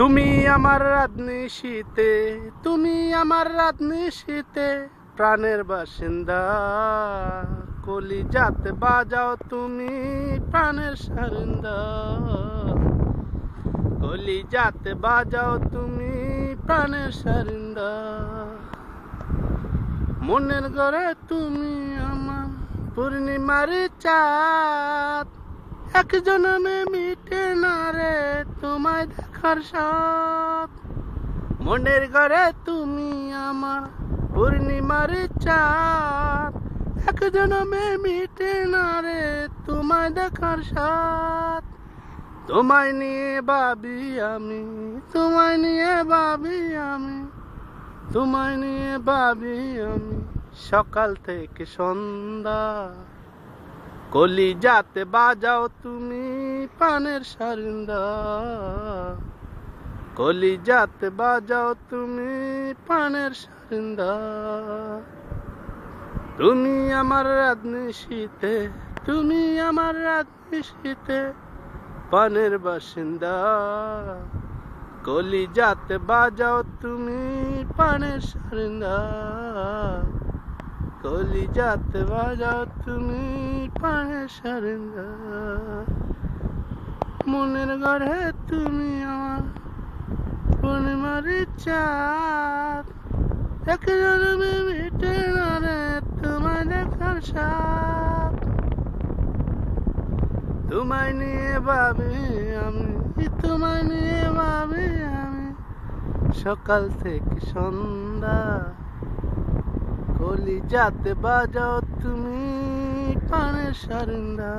তুমি আমার রাতনি শীতে, তুমি আমার রাতনি শীতে, প্রাণের বাসিন্দা। কলি যাতে বাজাও তুমি, প্রাণের সারিন্দা। কলি যাতে বাজাও তুমি, প্রাণের সারিন্দা। মনের ঘরে তুমি আমার পূর্ণিমার চাঁদ। এক জনমে মিটে না রে, তোমায় দেখার সাথ মনের ঘরে তুমি আমার পূর্ণিমার চাঁদ। এক জনমে মিটে না রে, তোমায় দেখার সাথ তোমায় নিয়ে ভাবি আমি, তোমায় নিয়ে ভাবি আমি, তোমায় নিয়ে ভাবি আমি সকাল থেকে সন্ধ্যা। কলি যাতে বাজাও তুমি পানের সারিন্দা। কলি যাতে বাজাও তুমি পানের সারিন্দা। তুমি আমার রাতনি শীতে, তুমি আমার রাতনি শীতে পানের বাসিন্দা। কলি যাতে বাজাও তুমি পানের সারিন্দা। কলি যাতে বাজাও তুমি পানের সারিন্দা মনের ঘরে তুমি আমার পূর্ণিমার চাঁদ। এক জন্মে মিটে না রে তোমায় দেখার সাপ তোমায় নিয়ে ভাবি আমি, তোমায় নিয়ে ভাবি আমি। সকাল থেকে সন্ধ্যা কলি যাতে বাজাও তুমি প্রাণে সারিন্দা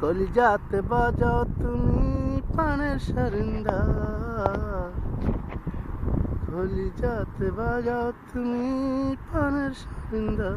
কলি, যাতে বাজাও তুমি প্রাণে সারিন্দা কলি, যাতে বাজাও তুমি প্রাণে সারিন্দা